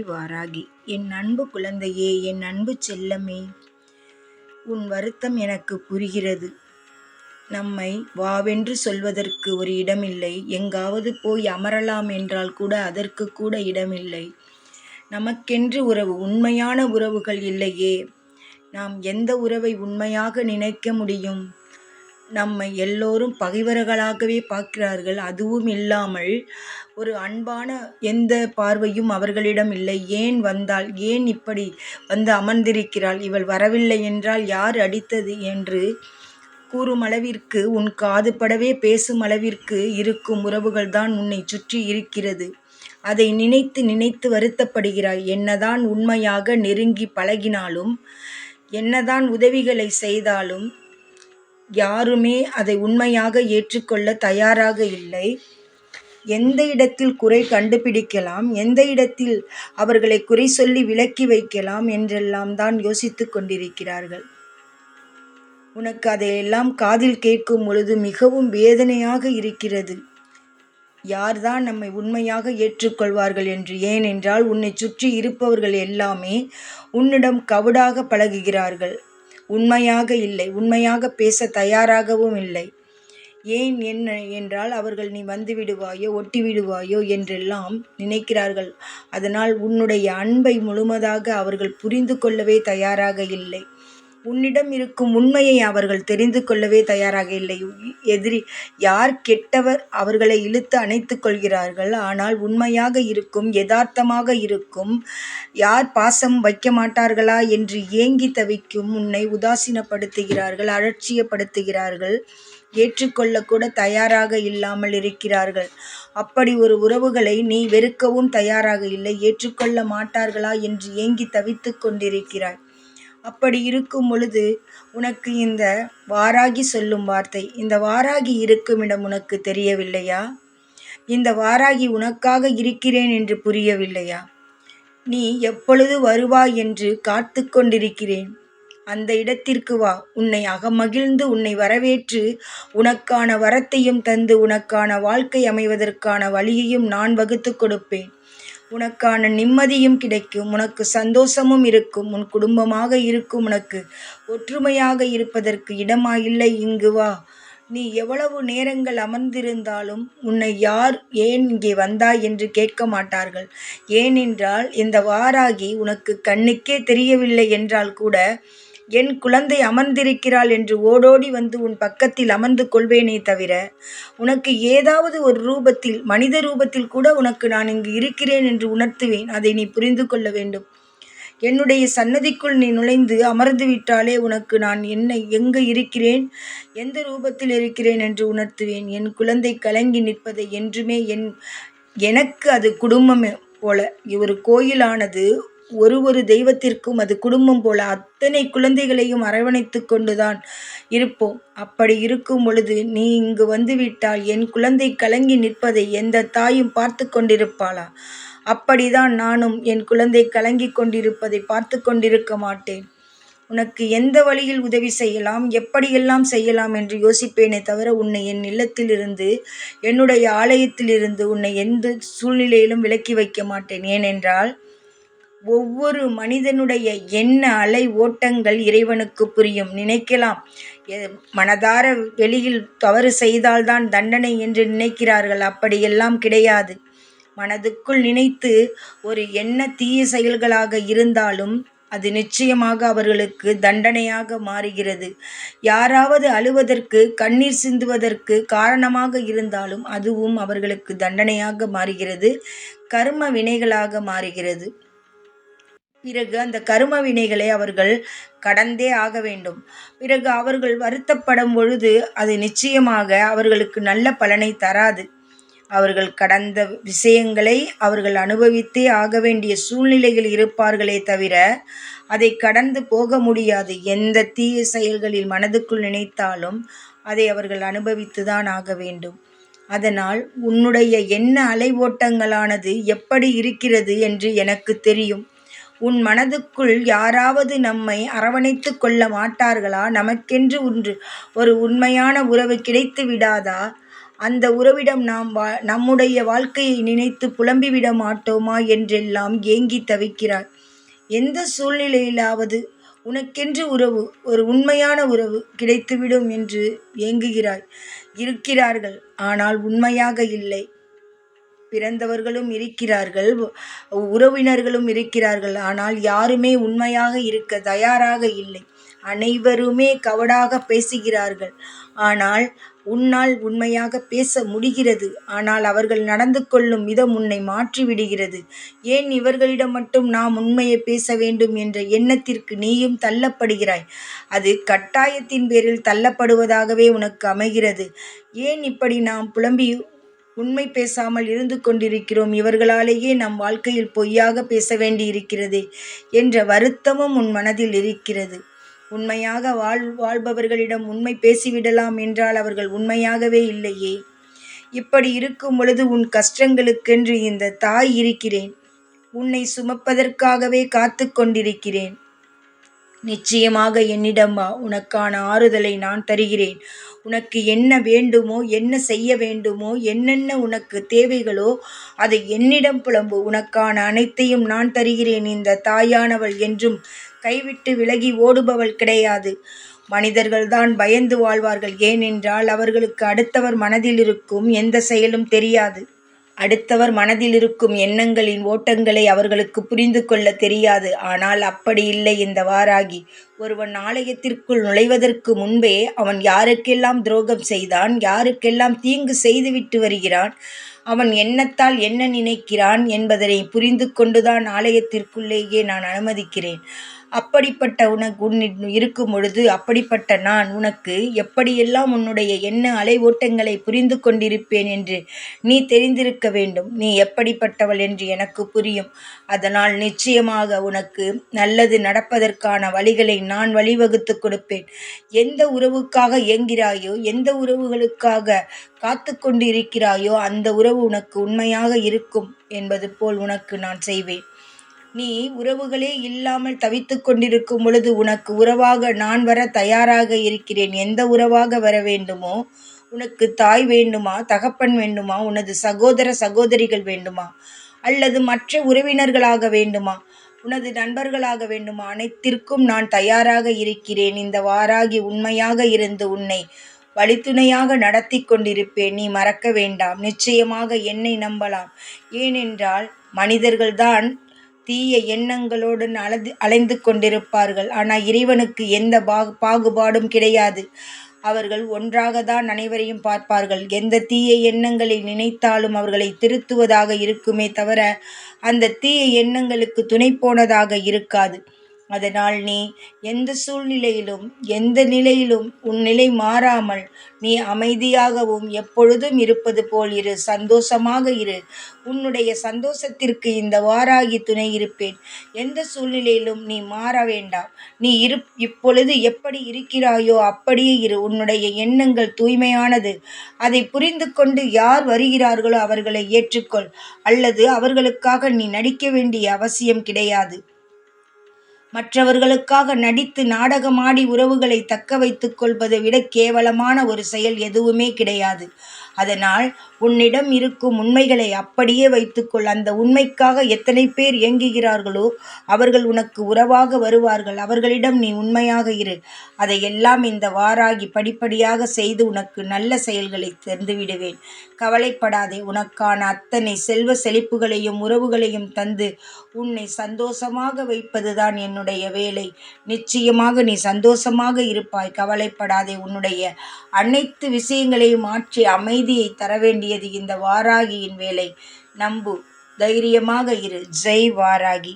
வாராகி என் அன்பு குழந்தையே என் அன்பு செல்லமே உன் வருத்தம் எனக்கு புரிகிறது. நம்மை வாவென்று சொல்வதற்கு ஒரு இடமில்லை. எங்காவது போய் அமரலாம் என்றால் கூட அதற்கு கூட இடமில்லை. நமக்கென்று உறவு உண்மையான உறவுகள் இல்லையே. நாம் எந்த உறவை உண்மையாக நினைக்க முடியும்? நம்மை எல்லோரும் பகைவர்களாகவே பார்க்கிறார்கள். அதுவும் இல்லாமல் ஒரு அன்பான எந்த பார்வையும் அவர்களிடம் இல்லை. ஏன் வந்தால் ஏன் இப்படி வந்து அமர்ந்திருக்கிறாள்? இவள் வரவில்லை என்றால் யார் அடித்தது என்று கூறும் அளவிற்கு உன் காதுபடவே பேசும் அளவிற்கு இருக்கும் உறவுகள் தான் உன்னை சுற்றி இருக்கிறது. அதை நினைத்து நினைத்து வருத்தப்படுகிறாய். என்னதான் உண்மையாக நெருங்கி பழகினாலும் என்னதான் உதவிகளை செய்தாலும் யாருமே அதை உண்மையாக ஏற்றுக்கொள்ள தயாராக இல்லை. எந்த இடத்தில் குறை கண்டுபிடிக்கலாம் எந்த இடத்தில் அவர்களை குறை சொல்லி விலக்கி வைக்கலாம் என்றெல்லாம் தான் யோசித்து கொண்டிருக்கிறார்கள். உனக்கு அதையெல்லாம் காதில் கேட்கும் பொழுது மிகவும் வேதனையாக இருக்கிறது. யார்தான் நம்மை உண்மையாக ஏற்றுக்கொள்வார்கள் என்று? ஏனென்றால் உன்னை சுற்றி இருப்பவர்கள் எல்லாமே உன்னிடம் கவுடாக பழகுகிறார்கள். உண்மையாக இல்லை உண்மையாக பேச தயாராகவும் இல்லை. ஏன் என்ன என்றால் அவர்கள் நீ வந்து விடுவாயோ ஒட்டி விடுவாயோ என்றெல்லாம் நினைக்கிறார்கள். அதனால் உன்னுடைய அன்பை முழுமதாக அவர்கள் புரிந்து கொள்ளவே தயாராக இல்லை. உன்னிடம் இருக்கும் உண்மையை அவர்கள் தெரிந்து கொள்ளவே தயாராக இல்லை. எதிரி யார் கெட்டவர் அவர்களை இழுத்து அணைத்து கொள்கிறார்கள்? ஆனால் உண்மையாக இருக்கும் யதார்த்தமாக இருக்கும் யார் பாசம் வைக்க மாட்டார்களா என்று ஏங்கி தவிக்கும் உன்னை உதாசீனப்படுத்துகிறார்கள் அலட்சியப்படுத்துகிறார்கள் ஏற்றுக்கொள்ளக்கூட தயாராக இல்லாமல் இருக்கிறார்கள். அப்படி ஒரு உறவுகளை நீ வெறுக்கவும் தயாராக இல்லை ஏற்றுக்கொள்ள மாட்டார்களா என்று ஏங்கி தவித்து கொண்டிருக்கிறாய். அப்படி இருக்கும் பொழுது உனக்கு இந்த வாராகி சொல்லும் வார்த்தை இந்த வாராகி இருக்குமிடம் உனக்கு தெரியவில்லையா? இந்த வாராகி உனக்காக இருக்கிறேன் என்று புரியவில்லையா? நீ எப்பொழுது வருவாய் என்று காத்து கொண்டிருக்கிறேன். அந்த இடத்திற்கு வா உன்னை அகமகிழ்ந்து உன்னை வரவேற்று உனக்கான வரத்தையும் தந்து உனக்கான வாழ்க்கை அமைவதற்கான வழியையும் நான் வகுத்து கொடுப்பேன். உனக்கான நிம்மதியும் கிடைக்கும். உனக்கு சந்தோஷமும் இருக்கும். உன் குடும்பமாக இருக்கும். உனக்கு ஒற்றுமையாக இருப்பதற்கு இடமா இல்லை இங்கு வா. நீ எவ்வளவு நேரங்கள் அமர்ந்திருந்தாலும் உன்னை யார் ஏன் இங்கே வந்தாய் என்று கேட்க மாட்டார்கள். ஏனென்றால் இந்த வாராகி உனக்கு கண்ணுக்கே தெரியவில்லை என்றால் கூட என் குழந்தை அமர்ந்திருக்கிறாள் என்று ஓடோடி வந்து உன் பக்கத்தில் அமர்ந்து கொள்வேனே தவிர உனக்கு ஏதாவது ஒரு ரூபத்தில் மனித ரூபத்தில் கூட உனக்கு நான் இங்கு இருக்கிறேன் என்று உணர்த்துவேன். அதை நீ புரிந்து கொள்ள வேண்டும். என்னுடைய சன்னதிக்குள் நீ நுழைந்து அமர்ந்து விட்டாலே உனக்கு நான் என்ன எங்கு இருக்கிறேன் எந்த ரூபத்தில் இருக்கிறேன் என்று உணர்த்துவேன். என் குழந்தை கலங்கி நிற்பதை என்றுமே என் எனக்கு அது குடும்பமே போல. ஒரு கோயிலானது ஒரு ஒரு தெய்வத்திற்கும் அது குடும்பம் போல அத்தனை குழந்தைகளையும் அரவணைத்து கொண்டுதான் இருப்போம். அப்படி இருக்கும் பொழுது நீ இங்கு வந்துவிட்டால் என் குழந்தை கலங்கி நிற்பதை எந்த தாயும் பார்த்து கொண்டிருப்பாளா? அப்படிதான் நானும் என் குழந்தை கலங்கி கொண்டிருப்பதை பார்த்து கொண்டிருக்க மாட்டேன். உனக்கு எந்த வழியில் உதவி செய்யலாம்? எப்படியெல்லாம் செய்யலாம் என்று யோசிப்பேனே தவிர உன்னை என் இல்லத்திலிருந்து என்னுடைய ஆலயத்திலிருந்து உன்னை எந்த சூழ்நிலையிலும் விலக்கி வைக்க மாட்டேன். ஏனென்றால் ஒவ்வொரு மனிதனுடைய எண்ண அலை ஓட்டங்கள் இறைவனுக்கு புரியும். நினைக்கலாம். மனதார வெளியில் தவறு செய்தால்தான் தண்டனை என்று நினைக்கிறார்கள். அப்படியெல்லாம் கிடையாது. மனதுக்குள் நினைத்து ஒரு எண்ண தீய செயல்களாக இருந்தாலும் அது நிச்சயமாக அவர்களுக்கு தண்டனையாக மாறுகிறது. யாராவது அழுவதற்கு கண்ணீர் சிந்துவதற்கு காரணமாக இருந்தாலும் அதுவும் அவர்களுக்கு தண்டனையாக மாறுகிறது. கர்ம வினைகளாக மாறுகிறது. பிறகு அந்த கரும வினைகளை அவர்கள் கடந்தே ஆக வேண்டும். பிறகு அவர்கள் வருத்தப்படும் பொழுது அது நிச்சயமாக அவர்களுக்கு நல்ல பலனை தராது. அவர்கள் கடந்த விஷயங்களை அவர்கள் அனுபவித்தே ஆக வேண்டிய சூழ்நிலைகள் இருப்பார்களே தவிர அதை கடந்து போக முடியாது. எந்த தீய செயல்களில் மனதுக்குள் நினைத்தாலும் அதை அவர்கள் அனுபவித்து தான் ஆக வேண்டும். அதனால் உன்னுடைய என்ன அலை ஓட்டங்களானது எப்படி இருக்கிறது என்று எனக்கு தெரியும். உன் மனதுக்குள் யாராவது நம்மை அரவணைத்து கொள்ள மாட்டார்களா? நமக்கென்று ஒன்று ஒரு உண்மையான உறவு கிடைத்து விடாதா? அந்த உறவிடம் நாம் வா நம்முடைய வாழ்க்கையை நினைத்து புலம்பிவிட மாட்டோமா? என்றெல்லாம் ஏங்கி தவிக்கிறாய். எந்த சூழ்நிலையிலாவது உனக்கென்று உறவு ஒரு உண்மையான உறவு கிடைத்துவிடும் என்று ஏங்குகிறாய். இருக்கிறார்கள் ஆனால் உண்மையாக இல்லை. பிறந்தவர்களும் இருக்கிறார்கள் உறவினர்களும் இருக்கிறார்கள். ஆனால் யாருமே உண்மையாக இருக்க தயாராக இல்லை. அனைவருமே கவடாக பேசுகிறார்கள். ஆனால் உன்னால் உண்மையாக பேச முடிகிறது. ஆனால் அவர்கள் நடந்து கொள்ளும் விதம் உன்னை மாற்றிவிடுகிறது. ஏன் இவர்களிடம் மட்டும் நாம் உண்மையை பேச வேண்டும் என்ற எண்ணத்திற்கு நீயும் தள்ளப்படுகிறாய்? அது கட்டாயத்தின் பேரில் தள்ளப்படுவதாகவே உனக்கு அமைகிறது. ஏன் இப்படி நாம் புலம்பி உண்மை பேசாமல் இருந்து கொண்டிருக்கிறோம். இவர்களாலேயே நம் வாழ்க்கையில் பொய்யாக பேச வேண்டியிருக்கிறதே என்ற வருத்தமும் உன் மனதில் இருக்கிறது. உண்மையாக வாழ் வாழ்பவர்களிடம் உண்மை பேசிவிடலாம் என்றால் அவர்கள் உண்மையாகவே இல்லையே. இப்படி இருக்கும் பொழுது உன் கஷ்டங்களுக்கென்று இந்த தாய் இருக்கிறேன். உன்னை சுமப்பதற்காகவே காத்து கொண்டிருக்கிறேன். நிச்சயமாக என்னிடம்மா உனக்கான ஆறுதலை நான் தருகிறேன். உனக்கு என்ன வேண்டுமோ என்ன செய்ய வேண்டுமோ என்னென்ன உனக்கு தேவைகளோ அதை என்னிடம் புலம்பு. உனக்கான அனைத்தையும் நான் தருகிறேன். இந்த தாயானவள் என்றும் கைவிட்டு விலகி ஓடுபவள் கிடையாது. மனிதர்கள்தான் பயந்து வாழ்வார்கள். ஏனென்றால் அவர்களுக்கு அடுத்தவர் மனதில் இருக்கும் எந்த செயலும் தெரியாது. அடுத்தவர் மனதில் இருக்கும் எண்ணங்களின் ஓட்டங்களை அவர்களுக்கு புரிந்து கொள்ள தெரியாது. ஆனால் அப்படி இல்லை இந்த வாராகி ஒருவன் ஆலயத்திற்குள் நுழைவதற்கு முன்பே அவன் யாருக்கெல்லாம் துரோகம் செய்தான் யாருக்கெல்லாம் தீங்கு செய்துவிட்டு வருகிறான் அவன் எண்ணத்தால் என்ன நினைக்கிறான் என்பதனை புரிந்து கொண்டுதான் ஆலயத்திற்குள்ளேயே நான் அனுமதிக்கிறேன். அப்படிப்பட்ட உனக்கு உன் இருக்கும் பொழுது அப்படிப்பட்ட நான் உனக்கு எப்படியெல்லாம் உன்னுடைய எண்ண அலை ஓட்டங்களை புரிந்து கொண்டிருப்பேன் என்று நீ தெரிந்திருக்க வேண்டும். நீ எப்படிப்பட்டவள் என்று எனக்கு புரியும். அதனால் நிச்சயமாக உனக்கு நல்லது நடப்பதற்கான வழிகளை நான் வழிவகுத்து கொடுப்பேன். எந்த உறவுக்காக இயங்கிறாயோ எந்த உறவுகளுக்காக காத்து கொண்டு இருக்கிறாயோ அந்த உறவு உனக்கு உண்மையாக இருக்கும் என்பது போல் உனக்கு நான் செய்வேன். நீ உறவுகளே இல்லாமல் தவித்து கொண்டிருக்கும் பொழுது உனக்கு உறவாக நான் வர தயாராக இருக்கிறேன். எந்த உறவாக வர வேண்டுமோ உனக்கு தாய் வேண்டுமா தகப்பன் வேண்டுமா உனது சகோதர சகோதரிகள் வேண்டுமா அல்லது மற்ற உறவினர்களாக வேண்டுமா உனது நண்பர்களாக வேண்டுமா அனைத்திற்கும் நான் தயாராக இருக்கிறேன். இந்த வாராகி உண்மையாக இருந்து உன்னை வழித்துணையாக நடத்தி கொண்டிருப்பேன். நீ மறக்க வேண்டாம். நிச்சயமாக என்னை நம்பலாம். ஏனென்றால் மனிதர்கள்தான் தீய எண்ணங்களோடு அலது அலைந்து கொண்டிருப்பார்கள். ஆனால் இறைவனுக்கு எந்த பாகு பாகுபாடும் கிடையாது. அவர்கள் ஒன்றாக தான் அனைவரையும் பார்ப்பார்கள். எந்த தீய எண்ணங்களை நினைத்தாலும் அவர்களை திருத்துவதாக இருக்குமே தவிர அந்த தீய எண்ணங்களுக்கு துணை போனதாக இருக்காது. அதனால் நீ எந்த சூழ்நிலையிலும் எந்த நிலையிலும் உன் நிலை மாறாமல் நீ அமைதியாகவும் எப்பொழுதும் இருப்பது போல் இரு சந்தோஷமாக இரு. உன்னுடைய சந்தோஷத்திற்கு இந்த வாராகி துணை இருப்பேன். எந்த சூழ்நிலையிலும் நீ மாற வேண்டாம். நீ இரு இப்பொழுது எப்படி இருக்கிறாயோ அப்படியே இரு. உன்னுடைய எண்ணங்கள் தூய்மையானது. அதை புரிந்து கொண்டு யார் வருகிறார்களோ அவர்களை ஏற்றுக்கொள். அல்லது அவர்களுக்காக நீ நடிக்க வேண்டிய அவசியம் கிடையாது. மற்றவர்களுக்காக நடித்து நாடகமாடி உறவுகளை தக்க வைத்துக் கொள்வதை விட கேவலமான ஒரு செயல் எதுவுமே கிடையாது. அதனால் உன்னிடம் இருக்கும் உண்மைகளை அப்படியே வைத்துக்கொள் அந்த உண்மைக்காக எத்தனை பேர் இயங்குகிறார்களோ அவர்கள் உனக்கு உறவாக வருவார்கள். அவர்களிடம் நீ உண்மையாக இரு. அதையெல்லாம் இந்த வாராகி படிப்படியாக செய்து உனக்கு நல்ல செயல்களை தந்துவிடுவேன். கவலைப்படாதே உனக்கான அத்தனை செல்வ செழிப்புகளையும் உறவுகளையும் தந்து உன்னை சந்தோஷமாக வைப்பதுதான் என்னுடைய வேலை. நிச்சயமாக நீ சந்தோஷமாக இருப்பாய். கவலைப்படாதே உன்னுடைய அனைத்து விஷயங்களையும் மாற்றி அமைதியை தர வேண்டியது இந்த வாராகியின் வேலை. நம்பு தைரியமாக இரு. ஜெய் வாராகி.